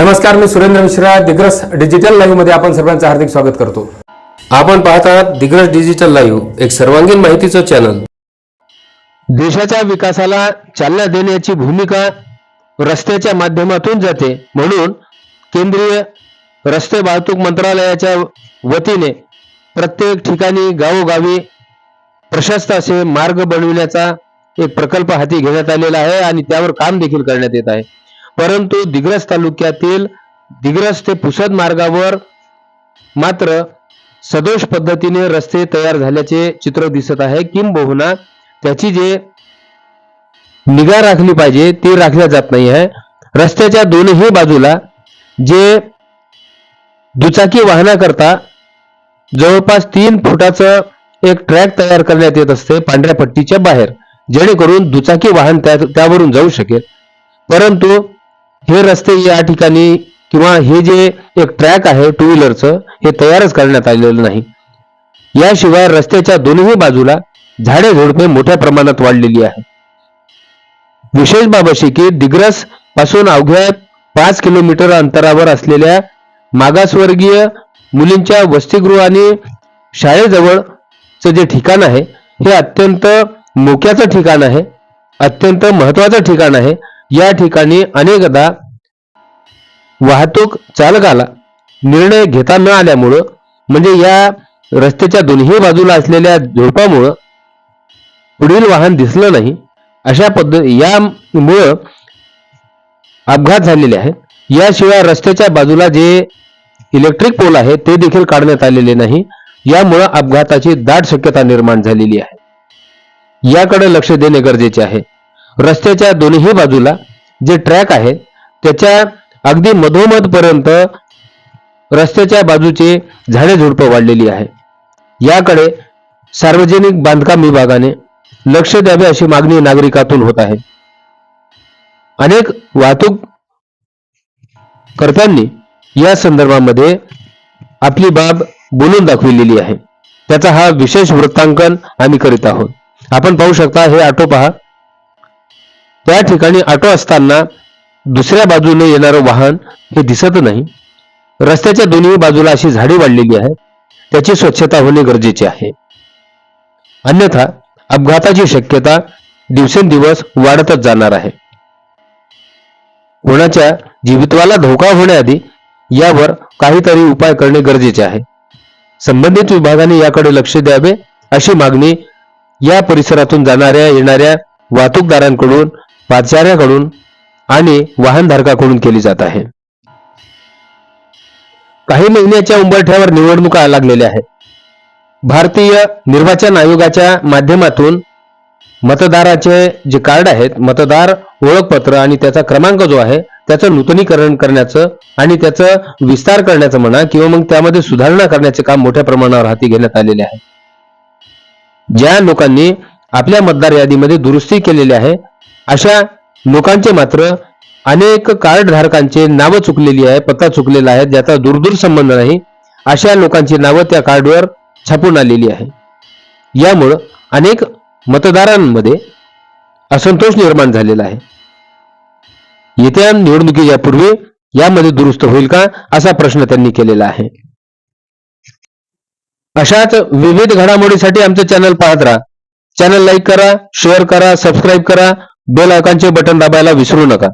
नमस्कार मी सुरेंद्र मिश्रा दिग्रस डिजिटल लाईव्हमध्ये आपण सर्वांचं हार्दिक स्वागत करतो. आपण पाहत आहात दिग्रस डिजिटल लाईव्ह एक सर्वांगीण माहितीचं चॅनल देशाच्या विकासाला चालना देण्याची भूमिका रस्त्याच्या माध्यमातून जाते. म्हणून केंद्रीय रस्ते वाहतूक मंत्रालयाच्या वतीने प्रत्येक ठिकाणी गावोगावी प्रशस्त असे मार्ग बनविण्याचा एक प्रकल्प हाती घेण्यात आलेला आहे आणि त्यावर काम देखील करण्यात येत आहे. परंतु दिग्रस तालुक्यातील दिग्रस ते पुसद मार्गावर मात्र सदोष पद्धतीने रस्ते तयार झाल्याचे चित्र दिसत आहे. किंबहुना त्याची जे निगा राखली पाहिजे ती राखल्या जात नाही आहे. रस्त्याच्या दोनही बाजूला जे दुचाकी वाहनाकरता जवळपास तीन फुटाचं एक ट्रॅक तयार करण्यात येत असते पांढऱ्या पट्टीच्या बाहेर जेणेकरून दुचाकी वाहन त्यावरून जाऊ शकेल. परंतु हे रस्ते या ठिकाणी किंवा हे जे एक ट्रॅक आहे टू व्हीलरचं हे तयारच करण्यात आलेलं नाही. याशिवाय रस्त्याच्या दोन्ही बाजूला झाडे झुडपे मोठ्या प्रमाणात वाढलेली आहे. विशेष बाब अशी की दिग्रसपासून अवघ्या पाच किलोमीटर अंतरावर असलेल्या मागासवर्गीय मुलींच्या वसतिगृह आणि शाळेजवळचं जे ठिकाण आहे हे अत्यंत मोक्याचं ठिकाण आहे अत्यंत महत्वाचं ठिकाण आहे. या ठिकाणी अनेकदा वाहतूक चालकाला निर्णय घेता न आल्यामुळं म्हणजे या रस्त्याच्या दोन्ही बाजूला असलेल्या झोपामुळं पुढील वाहन दिसलं नाही. अशा पद्धत यामुळं अपघात झालेले आहेत. याशिवाय रस्त्याच्या बाजूला जे इलेक्ट्रिक पोल आहे ते देखील काढण्यात आलेले नाही. यामुळं अपघाताची दाट शक्यता निर्माण झालेली आहे. याकडे लक्ष देणे गरजेचे आहे. रस्त्याच्या दोन्ही बाजूला जे ट्रॅक आहे त्याच्या अगदी मधोमध पर्यंत रस्त्याच्या बाजूचे झाडे झुडपं वाढलेली आहे. याकडे सार्वजनिक बांधकाम विभागाने लक्ष द्यावे अशी मागणी नागरिकातून होत आहे. अनेक वाहतूक कर्त्यांनी या संदर्भामध्ये आपली बाब बोलून दाखविलेली आहे. त्याचा हा विशेष वृत्तांकन आम्ही करीत आहोत. आपण पाहू शकता हे ऑटो पहा त्या ठिकाणी ऑटो असताना दुसऱ्या बाजूने येणारं वाहन हे दिसत नाही. रस्त्याच्या दोन्ही बाजूला अशी झाडे वाढलेली आहे त्याची स्वच्छता होणे गरजेचे आहे. अन्यथा अपघाताची शक्यता दिवसेंदिवस वाढतच जाणार आहे. कोणाच्या जीवितवाला धोका होण्याआधी यावर काहीतरी उपाय करणे गरजेचे आहे. संबंधित विभागाने याकडे लक्ष द्यावे अशी मागणी या परिसरातून जाणाऱ्या येणाऱ्या वाहतूकदारांकडून पादचाऱ्याकडून आणि वाहनधारकाकडून केली जात आहे. काही महिन्याच्या उंबरठ्यावर निवडणुका लागलेल्या आहेत. भारतीय निर्वाचन आयोगाच्या माध्यमातून मतदाराचे जे कार्ड आहेत मतदार ओळखपत्र आणि त्याचा क्रमांक जो आहे त्याचं नूतनीकरण करण्याचं आणि त्याचं विस्तार करण्याचं म्हणा किंवा मग त्यामध्ये सुधारणा करण्याचे काम मोठ्या प्रमाणावर हाती घेण्यात आलेले आहे. ज्या लोकांनी आपल्या मतदार यादीमध्ये दुरुस्ती केलेली आहे अशा लोकांचे मात्र अनेक कार्डधारकांचे नावं चुकलेली आहे पत्ता चुकलेला आहे ज्याचा दूरदूर संबंध नाही. अशा लोकांची नावं त्या कार्डवर छापून आलेली आहे. यामुळं अनेक मतदारांमध्ये असंतोष निर्माण झालेला आहे. येत्या निवडणुकीच्या पूर्वी यामध्ये दुरुस्त होईल का असा प्रश्न त्यांनी केलेला आहे. अशाच विविध घडामोडीसाठी आमचं चॅनल पाहत राहा. चॅनल लाईक करा शेअर करा सबस्क्राईब करा. बेल आयकॉनचे बटन दाबायला विसरू नका.